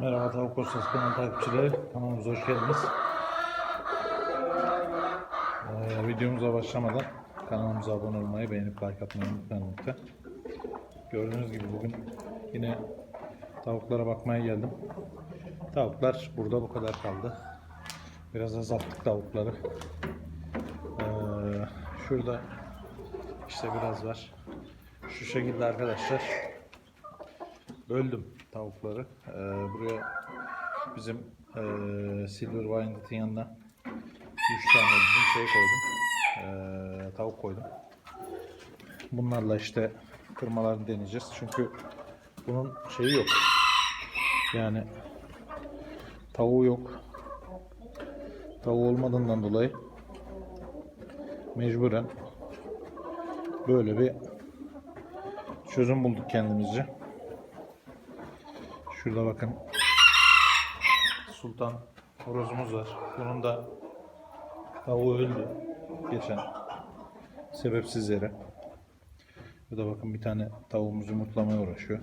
Merhaba Tavuk Postası kanal takipçileri. Kanalımıza hoş geldiniz. Ee, videomuza başlamadan kanalımıza abone olmayı, beğenip like atmayı unutmayın lütfen. Gördüğünüz gibi bugün yine tavuklara bakmaya geldim. Tavuklar burada bu kadar kaldı. Biraz azalttık tavukları. Ee, şurada işte biraz var. Şu şekilde arkadaşlar böldüm tavukları. Ee, buraya bizim e, Silver Winded'in yanına 3 tane bizim şey koydum. Ee, tavuk koydum. Bunlarla işte kırmalarını deneyeceğiz. Çünkü bunun şeyi yok. Yani tavuğu yok. Tavuğu olmadığından dolayı mecburen böyle bir çözüm bulduk kendimizce. Şurada bakın. Sultan horozumuz var. Bunun da tavuğu öldü. Geçen. Sebepsiz yere. Burada bakın bir tane tavuğumuz yumurtlamaya uğraşıyor.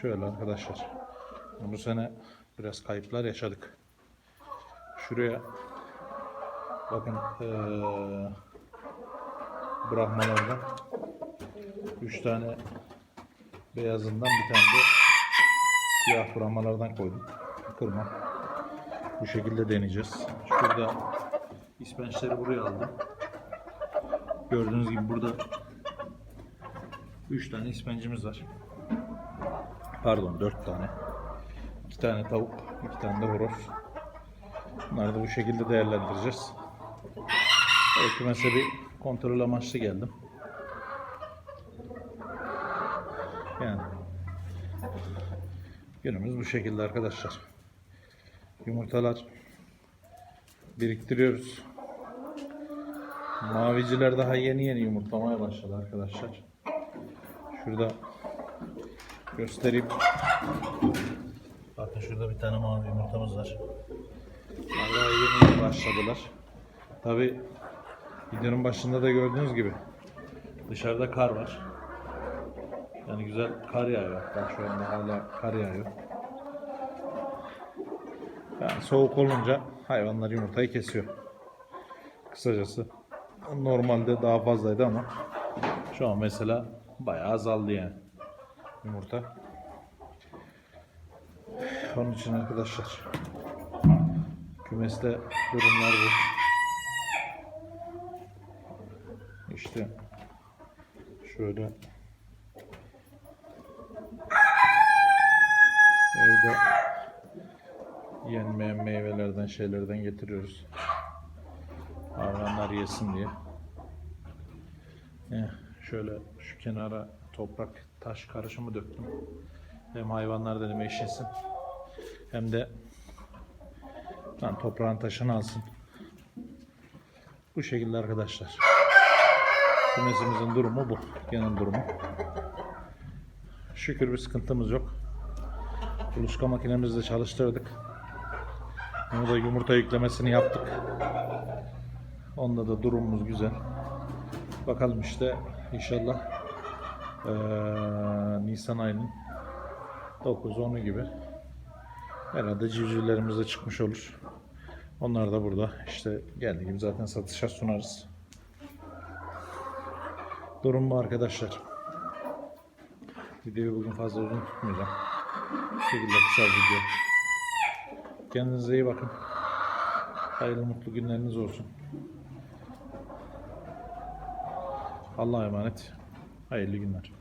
Şöyle arkadaşlar. Bu sene biraz kayıplar yaşadık. Şuraya bakın eee bırakmalardan 3 tane beyazından bir tane de siyah brahmalardan koydum. Kırma. Bu şekilde deneyeceğiz. Şurada ispençleri buraya aldım. Gördüğünüz gibi burada 3 tane ispencimiz var. Pardon 4 tane. 2 tane tavuk, 2 tane de horoz. Bunları da bu şekilde değerlendireceğiz. Evet, mesela bir kontrol amaçlı geldim. Yani günümüz bu şekilde arkadaşlar. Yumurtalar biriktiriyoruz. Maviciler daha yeni yeni yumurtlamaya başladı arkadaşlar. Şurada göstereyim. Bakın şurada bir tane mavi yumurtamız var. Vallahi yeni başladılar. Tabi videonun başında da gördüğünüz gibi dışarıda kar var. Yani güzel kar yağıyor. Hatta şu anda hala kar yağıyor. Yani soğuk olunca hayvanlar yumurtayı kesiyor. Kısacası normalde daha fazlaydı ama şu an mesela bayağı azaldı yani yumurta. Onun için arkadaşlar kümeste durumlar bu. İşte şöyle Evde yenmeyen meyvelerden şeylerden getiriyoruz. Hayvanlar yesin diye. Eh, şöyle şu kenara toprak taş karışımı döktüm. Hem hayvanlar dedim eşinsin. Hem de lan toprağın taşını alsın. Bu şekilde arkadaşlar. Kümesimizin durumu bu. Genel durumu. Şükür bir sıkıntımız yok. Kuluçka makinemizi de çalıştırdık. Onu da yumurta yüklemesini yaptık. Onda da durumumuz güzel. Bakalım işte inşallah eee, Nisan ayının 9-10'u gibi herhalde civcivlerimiz de çıkmış olur. Onlar da burada. İşte geldiği gibi zaten satışa sunarız. Durum bu arkadaşlar. Videoyu bugün fazla uzun tutmayacağım. Bu şekilde kısa video. Kendinize iyi bakın. Hayırlı mutlu günleriniz olsun. Allah'a emanet. Hayırlı günler.